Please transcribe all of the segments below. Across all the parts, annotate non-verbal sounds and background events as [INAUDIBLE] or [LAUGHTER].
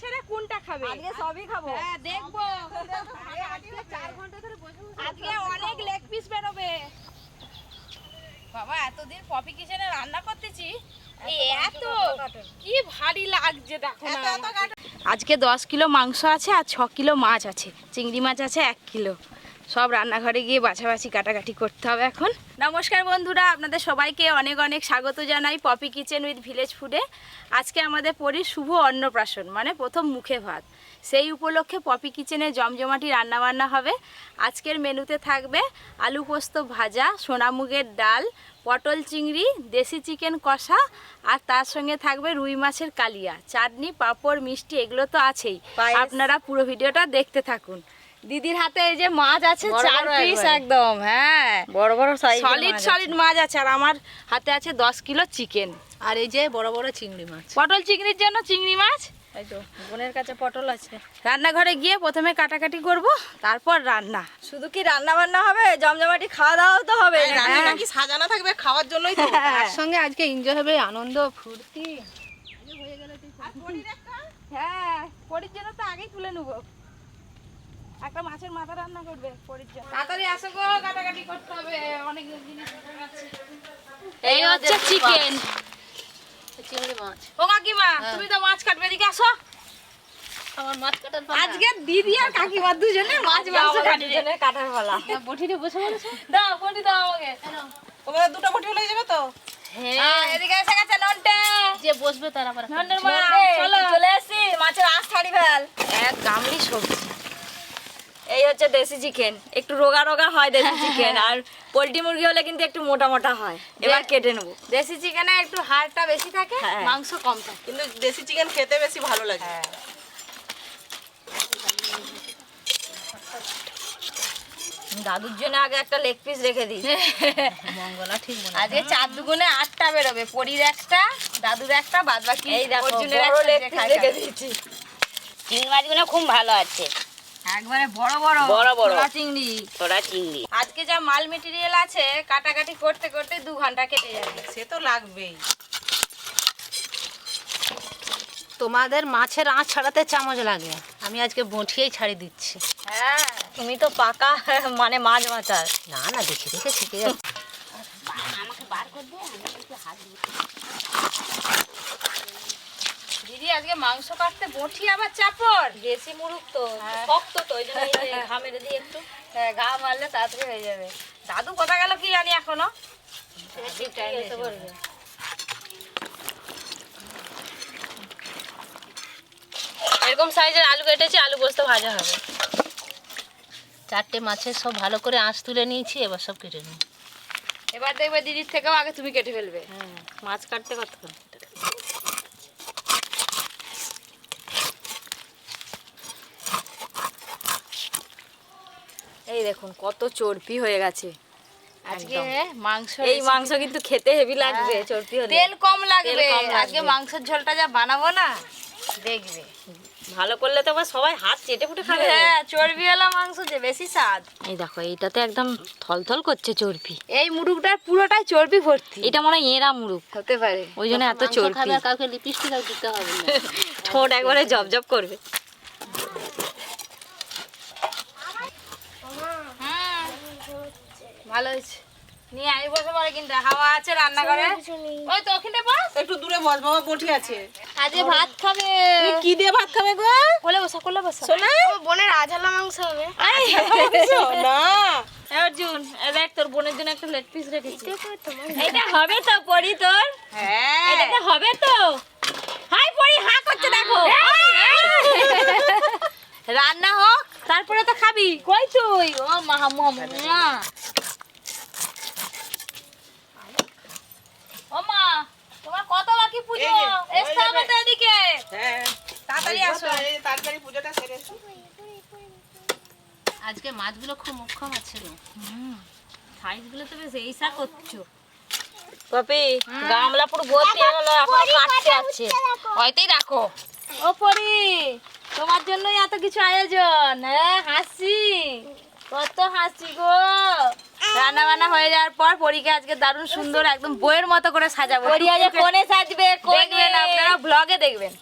ছেড়ে কোনটা খাবে? আজকে সবই খাব। হ্যাঁ দেখব। আজকে অনেক লেগ পিস বেরোবে। বাবা এতদিন পপি কিচেনে রান্না করতেছি? এত কি ভারী লাগছে দেখো না। আজকে দশ কিলো মাংস আছে আর ছ কিলো মাছ আছে। চিংড়ি মাছ আছে এক কিলো। সব রান্নাঘরে গিয়ে বাছাবাছি কাটাকাটি করতে হবে এখন। নমস্কার বন্ধুরা আপনাদের সবাইকে অনেক অনেক স্বাগত জানাই পপি কিচেন উইথ ভিলেজ ফুডে। আজকে আমাদের পরীর শুভ অন্নপ্রাশন মানে প্রথম মুখে ভাত। সেই উপলক্ষে পপি কিচেনে জমজমাটি রান্নাবান্না হবে। আজকের মেনুতে থাকবে আলু পোস্ত ভাজা সোনামুগের ডাল পটল চিংড়ি দেশি চিকেন কষা আর তার সঙ্গে থাকবে রুই মাছের কালিয়া। চাটনি পাঁপড় মিষ্টি এগুলো তো আছেই। আপনারা পুরো ভিডিওটা দেখতে থাকুন। দিদির হাতে এই যে মাছ আছে চার পিস একদম হ্যাঁ। বড় বড় সলিড সলিড মাছ আছে। আর আমার হাতে আছে দশ কিলো চিকেন আর এই যে বড় বড় চিংড়ি মাছ। পটল চিংড়ির জন্য চিংড়ি মাছ? এই তো বোনের কাছে পটল আছে। রান্নাঘরে গিয়ে প্রথমে কাটাকাটি করব তারপর রান্না। শুধু কি রান্না বান্না হবে? জমজমাটি খাওয়া দাওয়াও তো হবে রান্নাটা কি সাজানো থাকবে খাওয়ার জন্যই তো। তার সঙ্গে আজকে এনজয় হবে আনন্দ ফুর্তি। হ্যাঁ পরির জন্য তো আগেই তুলে নেব। একটা মাছের মাথা রান্না করবে তাড়াতাড়ি আসো গো কাটাকাটি করতে হবে অনেক জিনিস এই হচ্ছে চিকেন চিংড়ি মাছ। ও কাকিমা তুমি তো মাছ কাটবে এদিকে আসো। আমার মাছ কাটার আজকে দিদি আর কাকিমা দুজনে [LAUGHS] মাছ মাংস কাটবে। কাটার পালা। বসে বলেছে? দাও বটি দাও আমাকে। দুটো বটি হয়ে যাবে তো? হ্যাঁ, এদিকে এসে গেছে নন্টে। যে বসবে তার আবার নন্টের মা চলো। চলে আসি। মাছের আঁশ ছাড়ি ফেল। এক গামলি সবজি। এই হচ্ছে দেশি চিকেন একটু রোগা রোগা হয় দেশি চিকেন আর পোলট্রি মুরগি হলে কিন্তু একটু মোটা মোটা হয়। এবার কেটে নেব। দেশি চিকেনে একটু হাড়টা বেশি থাকে হ্যাঁ। মাংস কম থাকে। কিন্তু দেশি চিকেন খেতে বেশি ভালো লাগে। হ্যাঁ। দাদুর জন্য আগে একটা লেগ পিস রেখে দিই [LAUGHS] মঙ্গলা ঠিক মনে আজকে চার দুগুণে আটটা বেরোবে পরির একটা দাদুর একটা বাদ বাকি এই দেখো, অর্জুনের বড় একটা leg যে রেখে দিয়েছি। চিংড়ি মাছগুলো খুব ভালো আছে। একবারে বড় বড় বড় বড়। চিংড়ি। তোরা চিংড়ি। আজকে যা মাল মেটেরিয়াল আছে কাটাকাটি করতে করতে দু ঘণ্টা কেটে যাবে। সে তো লাগবেই। তোমাদের মাছের আঁশ ছাড়াতে চামচ লাগে। আমি আজকে বটিয়েই ছাড়ি দিচ্ছি। হ্যাঁ। তুমি তো পাকা মানে মাছ মাচার না না দেখে দেখে শিখে যাচ্ছে। দিদি আজকে মাংস কাটতে বটি আবার চাপড়। দেশি মুরগ তো হ্যাঁ। শক্ত তো ওই জন্য ঘা মেরে একটু। হ্যাঁ ঘা মারলে তাড়াতাড়ি হয়ে যাবে। দাদু কোথা গেল কি জানি এখনও? ঠিক টাইম এসে পড়বে এরকম সাইজের আলু কেটেছি আলু পোস্ত ভাজা হবে। চারটে মাছের সব ভালো করে আঁশ তুলে নিয়েছি এবার সব কেটে নিই। এবার দেখবে দিদির থেকেও আগে তুমি কেটে ফেলবে। হ্যাঁ মাছ কাটতে কতক্ষণ? এই দেখুন কত চর্বি হয়ে গেছে। আজকে মাংস এই মাংস কিন্তু খেতে হেভি লাগবে হ্যাঁ। চর্বি হলে। তেল কম লাগবে। লাগবে। আজকে মাংসের ঝোলটা যা বানাবো না দেখবে। ভালো করলে তো সবাই হাত চেটে ফুটে খাবে। হ্যাঁ চর্বিওয়ালা মাংস যে বেশি স্বাদ। এই দেখো এইটাতে একদম থলথল করছে চর্বি। এই মুরুগটার পুরোটাই চর্বি ভর্তি। এটা মনে হয় এরা মুরগ হতে পারে। ওই জন্য এত চর্বি। কাউকে লিপস্টিক দিতে হবে ঠোঁট একবারে জবজব করবে। ভালো হয়েছে। নিয়ে আই বসে পড়ে কিন্তু হাওয়া আছে রান্না করে ওই তো ওখানে বস। একটু দূরে বস বাবা বটি আছে। আজকে ভাত খাবে। কি দিয়ে ভাত খাবে গো? কোলে বসা কোলে বসা। সোনা? বোনের আঝালা মাংস হবে। না অর্জুন দেখ তোর বোনের জন্য একটা লেগ পিস রেখেছি। এটা হবে তো পরি তোর। হ্যাঁ। এটাতে হবে তো। হাই পরি হা করছে দেখো। রান্না হোক তারপরে তো খাবি। কই তুই? ও মা মা ও মা তোমার কত বাকি পুজো এই যে, হয়ে এসতে হবে তো এদিকে হ্যাঁ তাড়াতাড়ি আসো এই তাড়াতাড়ি পুজোটা সেরে এসো। আজকে মাছগুলো খুব মুখ্যম আছে গো। সাইজগুলো তো বেশ এইসা করছ। পপি গামলা পুরো ভর্তি হয়ে গেল এখন কাটতে আছে হয়তোই রাখো। ও পরি তোমার জন্যই এত কিছু আয়োজন হ্যাঁ? হাসি। কত হাসি গো। রান্না বান্না হয়ে যাওয়ার পর পরীকে আজকে দারুণ সুন্দর একদম বইয়ের মতো করে সাজাবো। পরী আজ কোণে সাজবে দেখবেন আপনারা ব্লগে দেখবেন।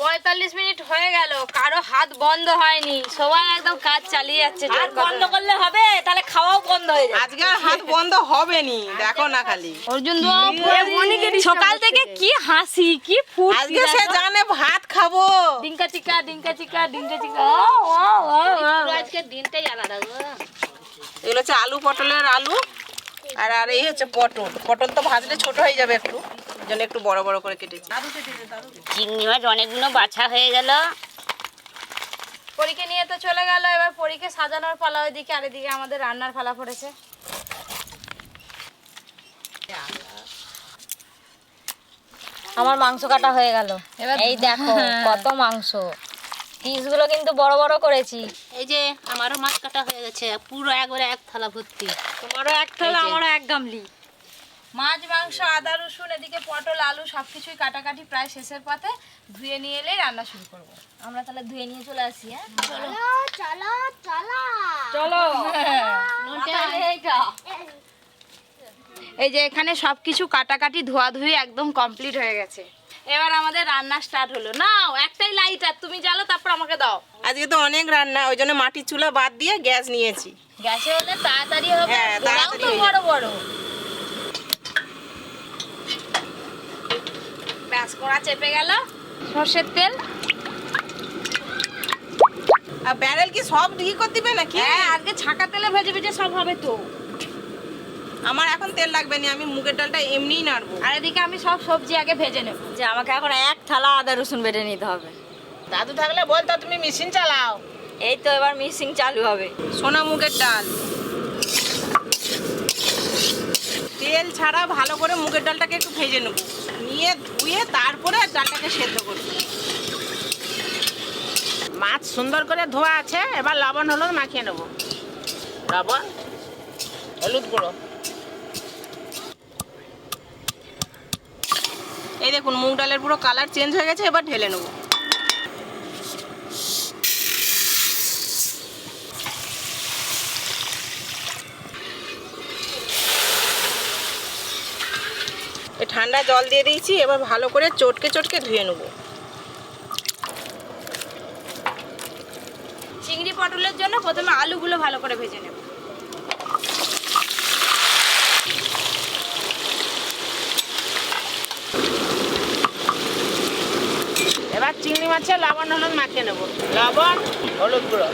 পঁয়তাল্লিশ মিনিট হয়ে গেল। কারও হাত বন্ধ হয়নি। সবাই একদম কাজ চালিয়ে যাচ্ছে কদমে। বন্ধ করলে হবে তাহলে খাওয়াও বন্ধ হয়ে যাবে আজকে আর হাত বন্ধ হবে নি দেখো না খালি। অর্জুন সকাল থেকে কি? হাসি কি ফুট আজকে সে জানে ভাত খাব। ডিঙ্কা চিকা ডিঙ্কা চিকা ডিঙ্কা চিকা। আজকের দিনটাই আলাদা এগুলো হচ্ছে আলু পটলের আলু আর আর এই হচ্ছে পটল। পটল তো ভাজলে ছোট হয়ে যাবে একটু। জন্য একটু বড় বড় করে কেটেছি। চিংড়ি মাছ অনেকগুলো বাছা হয়ে গেল। পরীকে নিয়ে তো চলে গেল এবার পরীকে সাজানোর পালা ওইদিকে আর এদিকে আমাদের রান্নার পালা পড়েছে। আমার মাংস কাটা হয়ে গেল। এবার এই দেখো কত মাংস। পিসগুলো কিন্তু বড় বড় করেছি। এই যে আমারও মাছ কাটা হয়ে গেছে পুরো একবারে এক থালা ভর্তি। তোমারও এক থালা আমারও এক গামলি। মাছ মাংস আদা রসুন এদিকে পটল আলু সব কিছুই কাটাকাটি প্রায় শেষের পথে ধুয়ে নিয়ে এলেই রান্না শুরু করব। আমরা তাহলে ধুয়ে নিয়ে চলে আসি হ্যাঁ? চলো। [LAUGHS] এই যে এখানে সবকিছু কাটাকাটি ধোয়াধুয়ি একদম কমপ্লিট হয়ে গেছে। এবার আমাদের রান্না স্টার্ট হলো। নাও একটাই লাইট আর তুমি জ্বালো তারপর আমাকে দাও। আজকে তো অনেক রান্না ওই জন্য মাটির চুলা বাদ দিয়ে গ্যাস নিয়েছি। গ্যাসে হলে তাড়াতাড়ি হবে হ্যাঁ, বড় বড়। ব্যাস কড়া চেপে গেল সর্ষের তেল। আর ব্যারেল কি সব ই করে দিবে নাকি? হ্যাঁ আজকে ছাকা তেলে ভেজে ভেজে সব হবে তো। আমার এখন তেল লাগবে না আমি মুগের ডালটা এমনিই নাড়বো। আর এদিকে আমি সব সবজি আগে ভেজে নেব। যে আমাকে এখন এক থালা আদা রসুন বেটে নিতে হবে। দাদু থাকলে বলতো তুমি মেশিন চালাও। এই তো এবার মিক্সিং চালু হবে। সোনা মুগের ডাল। তেল ছাড়া ভালো করে মুগের ডালটাকে একটু ভেজে নেব। নিয়ে ধুয়ে তারপরে ডালটাকে সেদ্ধ করব। মাছ সুন্দর করে ধোয়া আছে, এবার লবণ, হলুদ মাখিয়ে নেব। লবণ, হলুদ গুঁড়ো। এই দেখুন, মুগ ডালের পুরো কালার চেঞ্জ হয়ে গেছে, এবার ঢেলে নেব। ঠান্ডা জল দিয়ে দিয়েছি, এবার ভালো করে চটকে চটকে ধুয়ে নেব। চিংড়ি পটলের জন্য প্রথমে আলুগুলো ভালো করে ভেজে নেব। এবার চিংড়ি মাছে লবণ, হলুদ মাখিয়ে নেব। লবণ, হলুদ গুঁড়ো।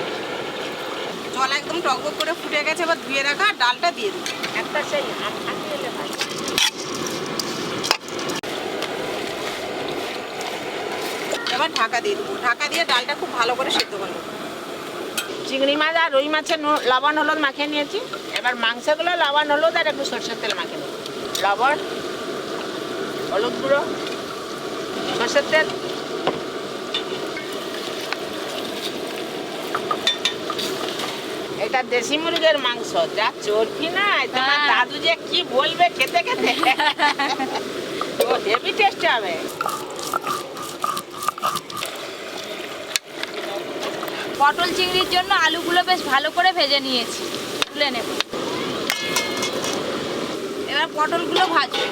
জল একদম টকবক করে ফুটে গেছে, এবার ধুয়ে রাখা ডালটা দিয়ে দিই একটা সেই হাত হাত দিলে ভাই এবার ঢাকা দিয়ে দেবো। ঢাকা দিয়ে ডালটা খুব ভালো করে সেদ্ধ করে নেব। চিংড়ি মাছ আর রুই মাছের লবণ হলুদ মাখিয়ে নিয়েছি। এবার মাংসগুলো লবণ হলুদ আর একটু সরষের তেল মাখিয়ে নেব। লবণ হলুদ গুঁড়ো সরষের তেল। এটা দেশি মুরগের মাংস। যা চর্বি না তোমার হ্যাঁ। দাদু যে কি বলবে খেতে খেতে? [LAUGHS] ও হেভি টেস্ট হবে। পটল চিংড়ির জন্য আলুগুলো বেশ ভালো করে ভেজে নিয়েছি। তুলে নেব। এবার পটলগুলো ভাজবো।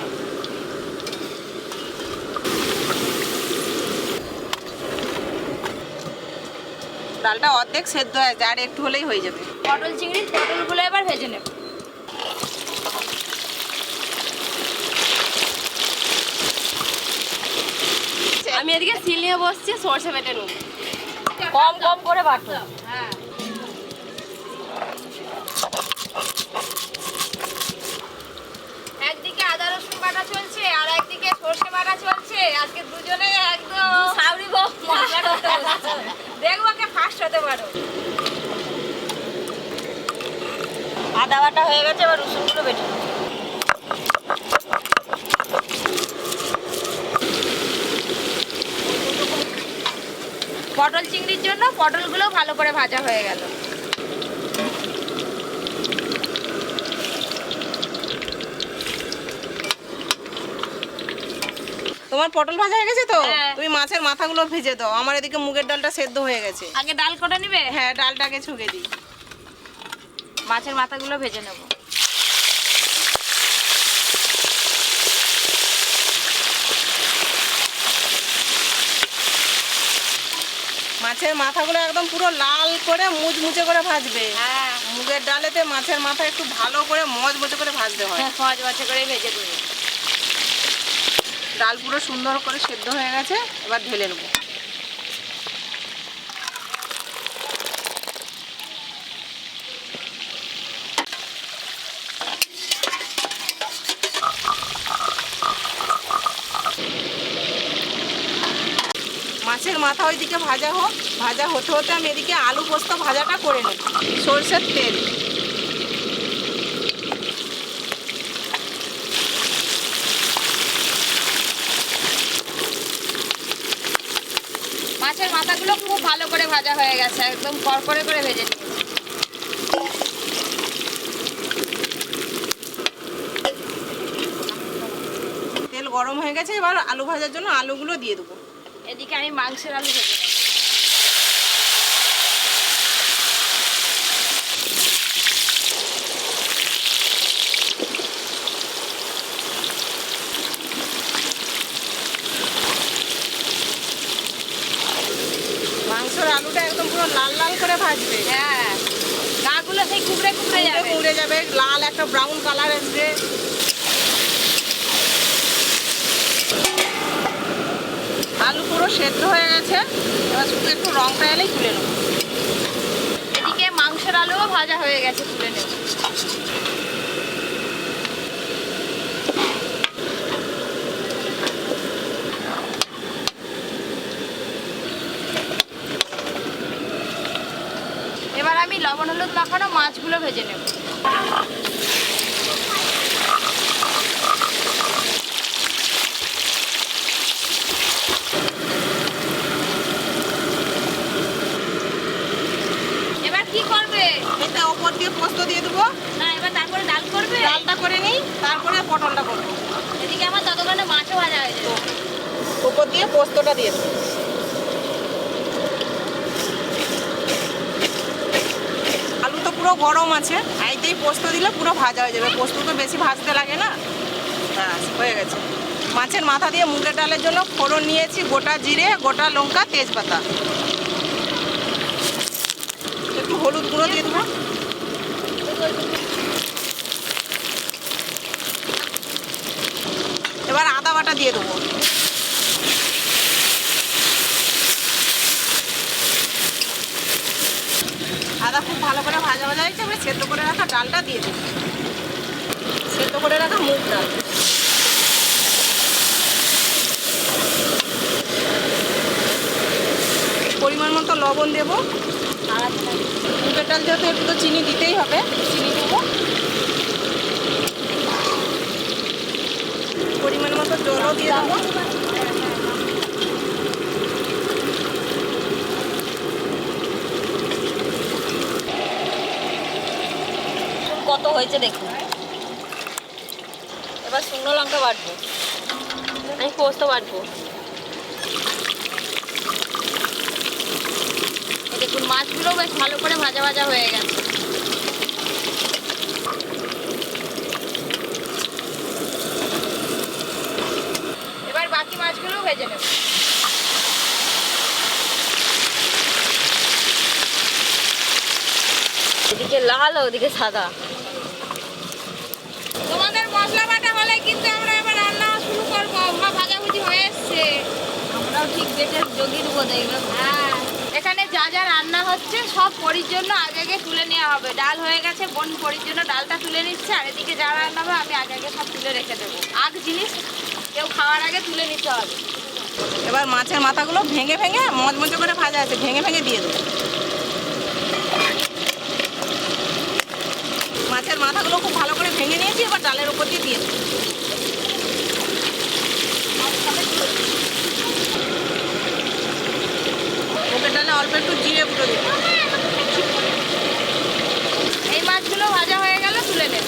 ডালটা অর্ধেক সেদ্ধ হয়ে যায় আর একটু হলেই হয়ে যাবে। পটল চিংড়ির পটলগুলো এবার ভেজে নেব। আমি এদিকে সিল নিয়ে বসছি সর্ষে বেটে নেব। কম কম করে বাটো। হ্যাঁ একদিকে আদা রসুন বাটা চলছে আর একদিকে সর্ষে বাটা চলছে। আজকে দুজনে একদম সাবরি করতে দেখব কে ফার্স্ট হতে পারো। আদা বাটা হয়ে গেছে এবার রসুনগুলো বেটে পটল চিংড়ির জন্য পটলগুলো ভালো করে ভাজা হয়ে গেল। তোমার পটল ভাজা হয়ে গেছে তো? হ্যাঁ। তুমি মাছের মাথাগুলো ভেজে দাও। আমার এদিকে মুগের ডালটা সেদ্ধ হয়ে গেছে। আগে ডাল কটা নিবে? হ্যাঁ ডালটাকে ছুঁকে দিই। মাছের মাথাগুলো ভেজে নেব। মাছের মাথাগুলো একদম পুরো লাল করে মুচমুচে করে ভাজবে। হ্যাঁ। মুগের ডালেতে মাছের মাথা একটু ভালো করে মজমুচে করে ভাজতে হয়। পাঁচ বছর করে ভেজে দেবে ডাল পুরো সুন্দর করে সেদ্ধ হয়ে গেছে এবার ঢেলে নেব মাছের মাথা ওইদিকে ভাজা হোক ভাজা হতে হতে আমি এদিকে আলু পোস্ত ভাজাটা করে নেব সরষের তেল। মাছের মাথাগুলো খুব ভালো করে ভাজা হয়ে গেছে একদম কড়কড়ে করে ভেজে নিয়েছি। তেল গরম হয়ে গেছে এবার আলু ভাজার জন্য আলুগুলো দিয়ে দেবো। এদিকে আমি মাংসের আলু ভেজে নেব। মাংসের আলুটা একদম পুরো লাল লাল করে ভাজবে। হ্যাঁ। গাগুলো সেই কুকড়ে কুকড়ে যাবে। উড়ে যাবে লাল একটা ব্রাউন কালার আসবে আলু পুরো সেদ্ধ হয়ে গেছে। এবার শুধু একটু রংটা এলেই তুলে নেব। এদিকে মাংসের আলুও ভাজা হয়ে গেছে, তুলে নেব। এবার আমি লবণ হলুদ মাখানো মাছগুলো ভেজে নেব এবার কি করবে এটা ওপর দিয়ে পোস্ত দিয়ে দেবো। না এবার তারপরে ডাল করবে? ডালটা করে নিই তারপরে পটলটা করব। এদিকে আমার ততক্ষণে মাছও ভাজা হয়ে যাবে। ওপর দিয়ে পোস্তটা দিয়ে দেবো। আলু তো পুরো গরম আছে আইতেই পোস্ত দিলে পুরো ভাজা হয়ে যাবে। পোস্ত তো বেশি ভাজতে লাগে না। ব্যাস হয়ে গেছে। মাছের মাথা দিয়ে মুগের ডালের জন্য ফোড়ন নিয়েছি গোটা জিরে গোটা লঙ্কা তেজপাতা। একটু হলুদ গুঁড়ো দিয়ে দেবো এবার আদা বাটা দিয়ে দেবো। আদা খুব ভালো করে ভাজা ভাজা হয়েছে, এবার সেদ্ধ করে রাখা ডালটা দিয়ে দেবো। সেদ্ধ করে রাখা মুগ ডাল। পরিমাণ মতো লবণ দেবো। আর মুগের ডাল যেহেতু একটু তো চিনি দিতেই হবে, চিনি দেবো পরিমাণ মতো কত হয়েছে দেখুন। এবার শুকনো লঙ্কা বাটবো। আমি পোস্ত বাটবো। দেখুন, মাছগুলো বেশ ভালো করে ভাজা ভাজা হয়ে গেছে। মাছগুলোও ভেজে নেব। এদিকে লাল ওদিকে সাদা। তোমাদের মশলা বাটা হলে কিন্তু আমরা এবার রান্না শুরু করব। মা ভাজাভুজি হয়ে এসছে। আমরাও ঠিক দেখে জগিয়ে দেবো দেখবে হ্যাঁ। এখানে যা যা রান্না হচ্ছে সব পরির জন্য আগে আগে তুলে নেওয়া হবে। ডাল হয়ে গেছে বোন পরির জন্য ডালটা তুলে নিচ্ছে আর এদিকে যা রান্না হবে আমি আগে আগে সব তুলে রেখে দেবো। আগ জিনিস কেউ খাওয়ার আগে তুলে নিতে হবে। এবার মাছের মাথাগুলো ভেঙে ভেঙে মজমজে করে ভাজা আছে, ভেঙে ভেঙে দিয়ে দেবো মাছের মাথাগুলো খুব ভালো করে ভেঙে নিয়েছি এবার ডালের উপর দিয়ে দিয়ে দেবো মুগের ডালে অল্প একটু জিরে গুঁড়ো দেবো এই মাছগুলো ভাজা হয়ে গেল তুলে নেব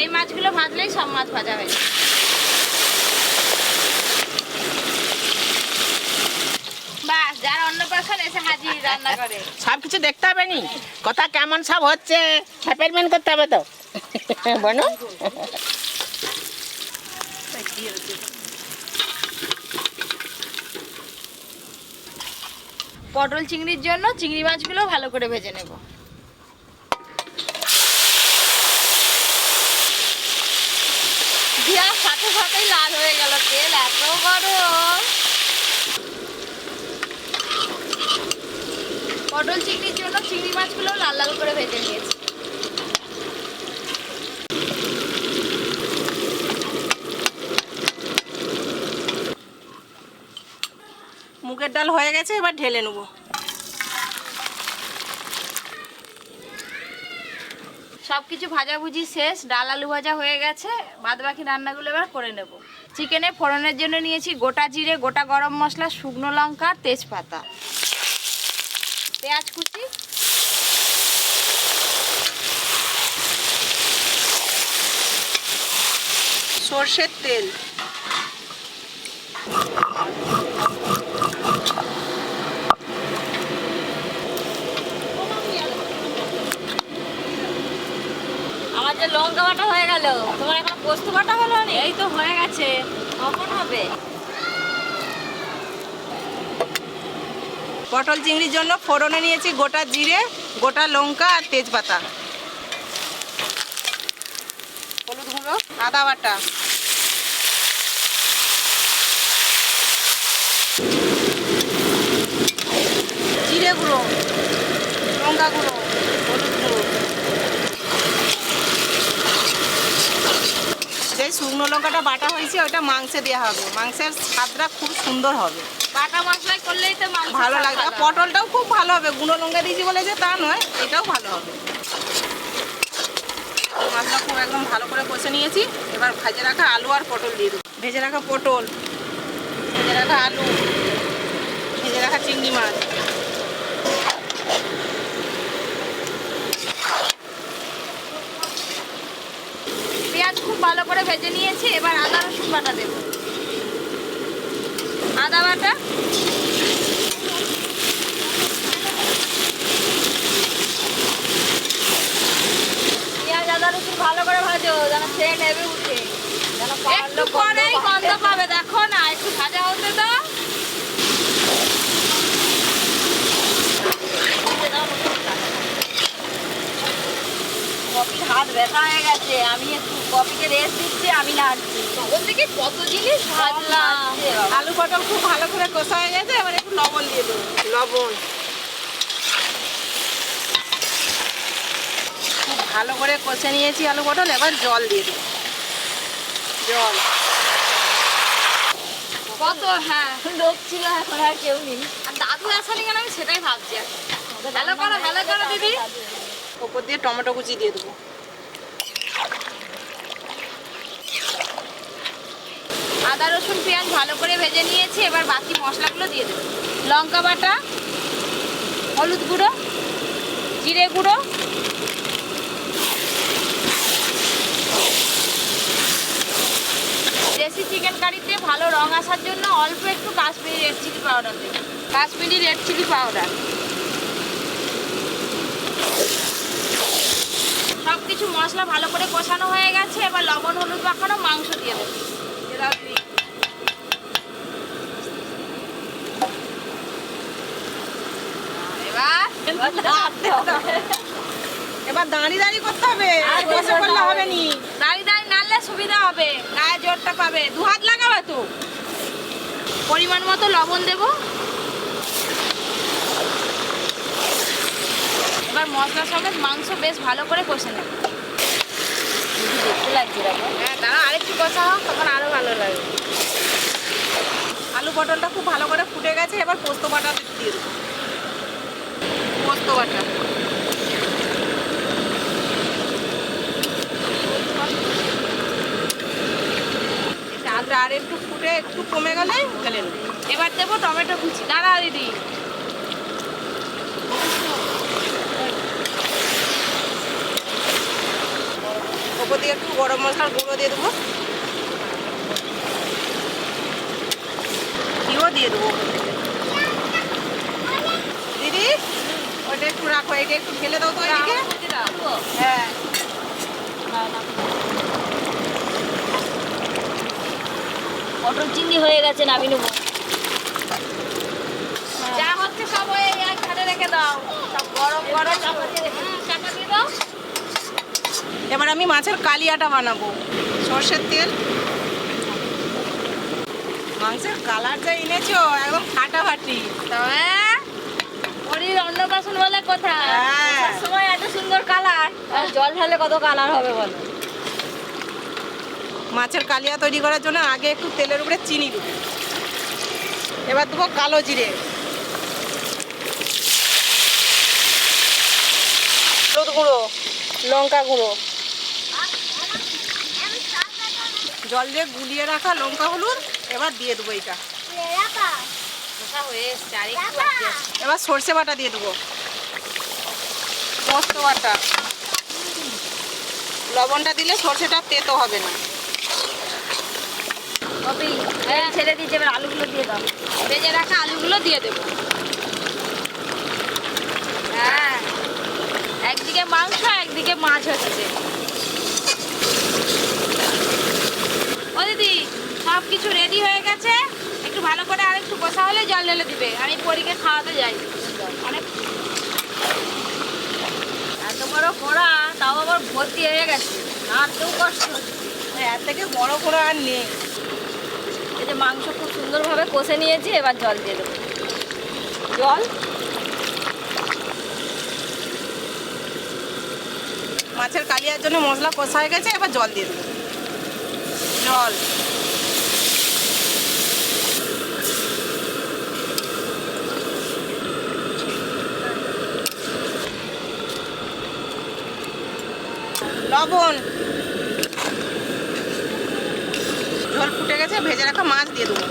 এই মাছগুলো ভাজলেই সব মাছ ভাজা হয়ে যাবে এসে হাজির রান্না করে সব কিছু দেখতে কথা কেমন সব হচ্ছে? অ্যাপয়েন্টমেন্ট করতে হবে তো। বলো পটল চিংড়ির জন্য চিংড়ি মাছগুলো ভালো করে ভেজে নেব। দেওয়ার সাথে সাথেই লাল হয়ে গেল তেল, এত গরম। পটল জন্য চিংড়ি মাছগুলো লাল লাল করে ভেজে নিয়েছি। মুগের ডাল হয়ে গেছে, এবার ঢেলে নেব। সব কিছু ভাজাভুজি শেষ, ডাল আলু ভাজা হয়ে গেছে বাদ বাকি রান্নাগুলো এবার করে নেব। চিকেনে ফোড়নের জন্য নিয়েছি গোটা জিরে, গোটা গরম মশলা, শুকনো লঙ্কা, তেজপাতা। পেঁয়াজ কুচি সর্ষের তেল। আমার যে লঙ্কা বাটা হয়ে গেল তোমার এখন পোস্ত বাটা হলো না? এই তো হয়ে গেছে। কখন হবে? পটল চিংড়ির জন্য ফোড়নে নিয়েছি গোটা জিরে গোটা লঙ্কা আর তেজপাতা। হলুদ গুঁড়ো? আদা বাটা জিরে গুঁড়ো লঙ্কা গুঁড়ো হলুদ গুঁড়ো যে শুকনো লঙ্কাটা বাটা হয়েছে ওটা মাংসে দেওয়া হবে। মাংসের স্বাদটা খুব সুন্দর হবে। বাটা মশলা করলেই তো মাংস ভালো লাগবে। আর পটলটাও খুব ভালো হবে। গুঁড়ো লঙ্কা দিয়েছি বলে যে তা নয় এটাও ভালো হবে। মাছটা খুব একদম ভালো করে কষে নিয়েছি। এবার ভেজে রাখা আলু আর পটল দিয়ে দেবো। ভেজে রাখা পটল ভেজে রাখা আলু ভেজে রাখা চিংড়ি মাছ পেঁয়াজ খুব ভালো করে ভেজে নিয়েছি এবার আদা রসুন বাটা দেব। আদা বাটা? পেঁয়াজ আদা রসুন ভালো করে ভাজো যেন সেন্ট হেভি উঠে। একটু পরেই গন্ধ পাবে দেখো না একটু ভাজা হতে দাও কপির হাত ব্যথা হয়ে গেছে আমি একটু কপিকে রেস্ট দিচ্ছি আমি নাড়ছি তখন থেকে কত জিনিস ভাজলাম? আলু পটল খুব ভালো করে কষা হয়ে গেছে এবার একটু লবণ দিয়ে দেবো। লবণ। খুব ভালো করে কষে নিয়েছি আলু পটল এবার জল দিয়ে দেবো। জল। কত? হ্যাঁ লোক ছিল এখন আর কেউ নেই। আর দাদু আসেনি কেন আমি সেটাই ভাবছি ভালো করো ভালো করো দিদি। ওপর দিয়ে টমেটো কুচি দিয়ে দেবো। আদা, রসুন, পেঁয়াজ ভালো করে ভেজে নিয়েছি, এবার বাকি মশলাগুলো দিয়ে দেবো। লঙ্কা বাটা, হলুদ গুঁড়ো, জিরে গুঁড়ো, দেশি চিকেন কারিতে ভালো রং আসার জন্য অল্প একটু কাশ্মীরি রেড চিলি পাউডার দেবো। কাশ্মীরি রেড চিলি পাউডার সব কিছু মশলা ভালো করে কষানো হয়ে গেছে, এবার লবণ, হলুদ মাখানো মাংস দিয়ে দেবো এরাও দিই। এবার দাঁড়িয়ে দাঁড়িয়ে করতে হবে আর বসে করলে হবে। নি দাঁড়িয়ে দাঁড়িয়ে নাড়লে সুবিধা হবে গায়ে জোরটা পাবে। দু হাত লাগাবে তো। পরিমাণ মতো লবণ দেব। এবার মশলার সঙ্গে মাংস বেশ ভালো করে কষে নেব। দেখতে লাগছে হ্যাঁ দাঁড়া আরেকটু কষা হোক তখন আরও ভালো লাগবে। আলু পটলটা খুব ভালো করে ফুটে গেছে এবার পোস্ত বাটা দিয়ে দেবো। পোস্ত বাটা। আর একটু ফুটে, একটু কমে গেলে ঢেলে নেব। এবার দেবো টমেটো কুচি। দাঁড়া দিদি। ওপর দিয়ে একটু গরম মশলার গুঁড়ো দিয়ে দেবো। ঘিও দিয়ে দেবো ওপর থেকে। একটু রাখো এটা একটু ঢেলে দাও তো এদিকে। হ্যাঁ। পটল চিংড়ি হয়ে গেছে নামি নেব। যা হচ্ছে সব ওই এক ধারে রেখে দাও। সব গরম গরম চাপা দিয়ে দাও। এবার আমি মাছের কালিয়াটা বানাবো। সর্ষের তেল। মাংসের কালার যা এনেছো একদম ফাটাফাটি। তবে অন্নপ্রাশন বলে কথা। হ্যাঁ। সময় এত সুন্দর কালার। জল ঢালে কত কালার হবে বলো? মাছের কালিয়া তৈরি করার জন্য আগে একটু তেলের উপরে চিনি দেবো এবার দেবো কালো জিরে। হলুদ গুঁড়ো লঙ্কা গুঁড়ো। জল দিয়ে গুলিয়ে রাখা লঙ্কা হলুদ এবার দিয়ে দেবো এটা কষা হয়ে এসছে আর একটু এবার সর্ষে বাটা দিয়ে দেবো। পোস্ত বাটা। লবণটা দিলে সর্ষেটা তেতো হবে না। কপি হ্যাঁ ছেড়ে দিয়েছে এবার আলুগুলো দিয়ে দাও। ভেজে রাখা আলুগুলো দিয়ে দেবো। হ্যাঁ একদিকে মাংস একদিকে মাছ হচ্ছে ও দিদি সব কিছু রেডি হয়ে গেছে? একটু ভালো করে আর একটু কষা হলে জল ঢেলে দিবে। আমি পরীকে খাওয়াতে যাই। অনেক এত বড় কড়া তাও আবার ভর্তি হয়ে গেছে। নাড়তেও কষ্ট হচ্ছে। এর থেকে বড় করে আর নেই। এই যে মাংস খুব সুন্দরভাবে কষে নিয়েছি, এবার জল দিয়ে দেবো। জল? মাছের কালিয়ার জন্য মশলা কষা হয়ে গেছে, এবার জল দিয়ে দেবো। জল। লবণ। জল ফুটে গেছে ভেজে রাখা মাছ দিয়ে দেবো।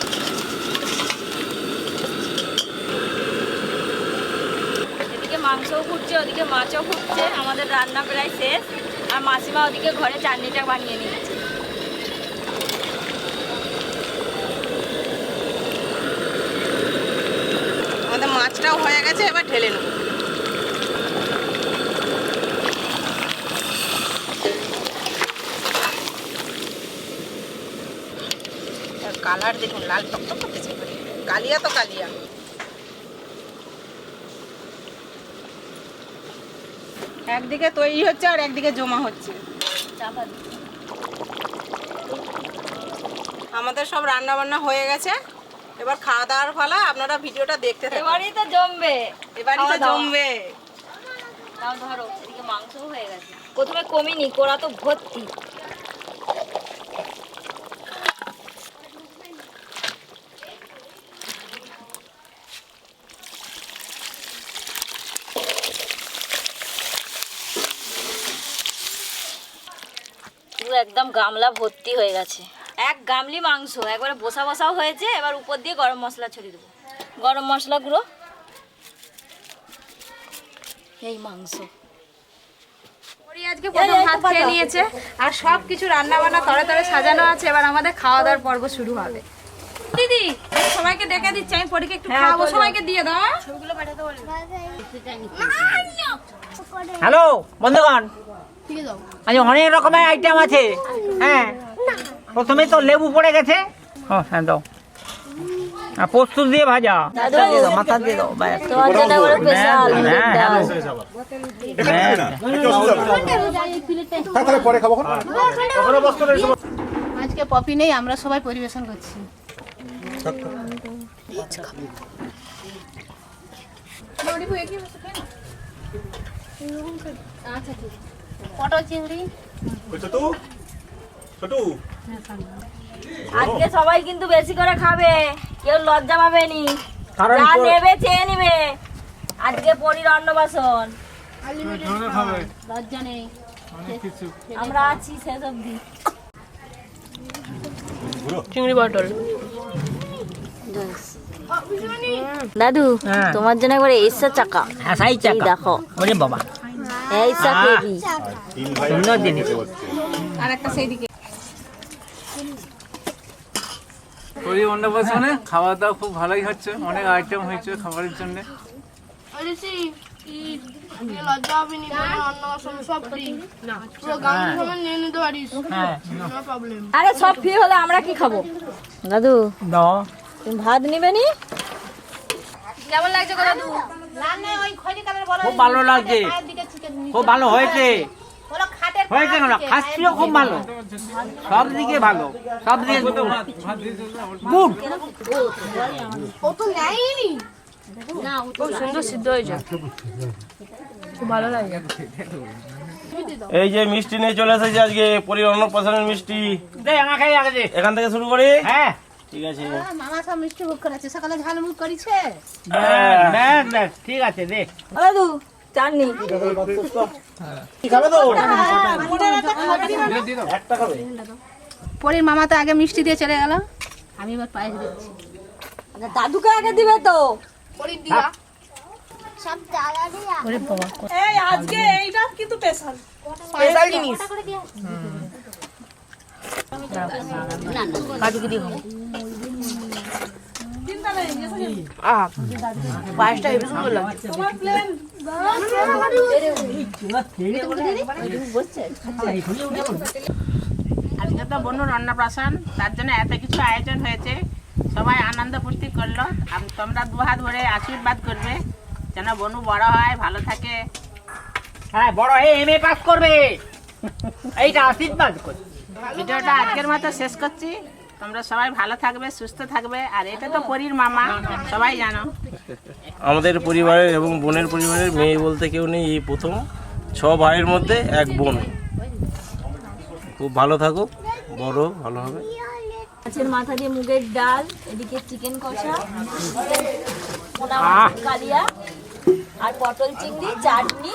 এদিকে মাংসও ফুটছে ওদিকে মাছও ফুটছে আমাদের রান্না প্রায় শেষ। আর মাসিমা ওদিকে ঘরে চাটনিটা বানিয়ে নিচ্ছে আমাদের মাছটাও হয়ে গেছে এবার ঢেলে নেব। কালার দেখুন লাল টকটক করতেছে কালিয়া তো কালিয়া। একদিকে তৈরি হচ্ছে আর একদিকে জমা হচ্ছে। আমাদের সব রান্না বান্না হয়ে গেছে। এবার খাওয়া দাওয়ার ফলা আপনারা ভিডিওটা দেখতে থাকুন। এবারই তো জমবে। এবারই তো জমবে। তাও ধরো এদিকে মাংসও হয়ে গেছে। প্রথমে কমিনি কোড়া তো ভর্তি। একদম গামলা ভর্তি হয়ে গেছে। এক গামলি মাংস একবারে বসা বসাও হয়েছে এবার উপর দিয়ে গরম মশলা ছড়িয়ে দেবো। গরম মশলা গুঁড়ো। এই মাংস। আজকে প্রথম ভাত খেয়ে নিয়েছে আর সব কিছু রান্না বান্না তরে তরে সাজানো আছে এবার আমাদের খাওয়া দাওয়ার পর্ব শুরু হবে। দিদি সবাইকে ডেকে দিচ্ছি আমি পরীকে একটু খাওয়াবো। সবাইকে দিয়ে দাও হ্যাঁ? হ্যালো বন্ধুগণ। আজ অনেক রকমের আইটেম আছে। হ্যাঁ। প্রথমে তো লেবু পড়ে গেছে। ও হ্যাঁ দাও। আর পোস্ত দিয়ে ভাজা। মাথা দিয়ে দাও হ্যাঁ, হ্যাঁ। আজকে পপি নেই আমরা সবাই পরিবেশন করছি। পটল চিংড়ি। ছোটু ছোটু। আজকে সবাই কিন্তু বেশি করে খাবে কেউ লজ্জা পাবে নি যা নেবে চেয়ে নিবে। আজকে পরির অন্নবাসন লজ্জা নেই। আমরা আছি শেষ অব্দি দাদু হ্যাঁ। তোমার জন্য একবার এসা চাকা। হ্যাঁ চাকা। দেখো। বাবা। সুন্দর জিনিস আর একটা দিকে। অন্নপ্রাশনে খাওয়া দাওয়া খুব ভালোই হচ্ছে। অনেক আইটেম হয়েছে খাবারের জন্য। লজ্জা হবে নি অন্য সব ফ্রি পুরো গান সময় নিয়ে নিতে পারিস। হ্যাঁ। আরে সব ফ্রি হলে আমরা কি খাব? দাদু দাও। ভাত নিবে নি? কেমন লাগছে গো দাদু? খুব ভালো লাগছে। খুব ভালো হয়েছে। হয়েছে কেন? খাচ্ছিও খুব ভালো। সব দিকে ভালো। সব দিকে গুড। ও তো নেয়নি। খুব সুন্দর সিদ্ধ হয়েছে। খুব ভালো লাগে। এই যে মিষ্টি নিয়ে চলে এসেছে আজকে পরিবার অন্নপ্রাশনের মিষ্টি। দে আমাকে আগে দে। এখান থেকে শুরু করি? হ্যাঁ। ঠিক আছে। মামা সব মিষ্টি করেছে। সকালে ঝালমুখ করেছে? ব্যাস ব্যাস ঠিক আছে দে। দাদু চাটনি পরের মামা তো আগে মিষ্টি দিয়ে চলে গেল। আমি এবার পায়েস দিচ্ছি। দাদুকে আগে দিবে তো। আজকে তো বনুর অন্নপ্রাশন তার জন্য এত কিছু আয়োজন হয়েছে। সবাই আনন্দ ফুর্তি করল। তোমরা দু হাত ধরে আশীর্বাদ করবে যেন বনু বড় হয় ভালো থাকে। হ্যাঁ বড় হয়ে এম এ পাস করবে। এইটা আশীর্বাদ করি ভিডিওটা আজকের মতো শেষ করছি। তোমরা সবাই ভালো থাকবে সুস্থ থাকবে আর এটা তো পরীর মামা সবাই জানো। আমাদের পরিবারের এবং বোনের পরিবারের মেয়ে বলতে কেউ নেই এই প্রথম। ছ ভাইয়ের মধ্যে এক বোন। খুব ভালো থাকুক বড় ভালো হবে। মাছের মাথা দিয়ে মুগের ডাল এদিকে চিকেন কষা কালিয়া আর পটল চিংড়ি চাটনি।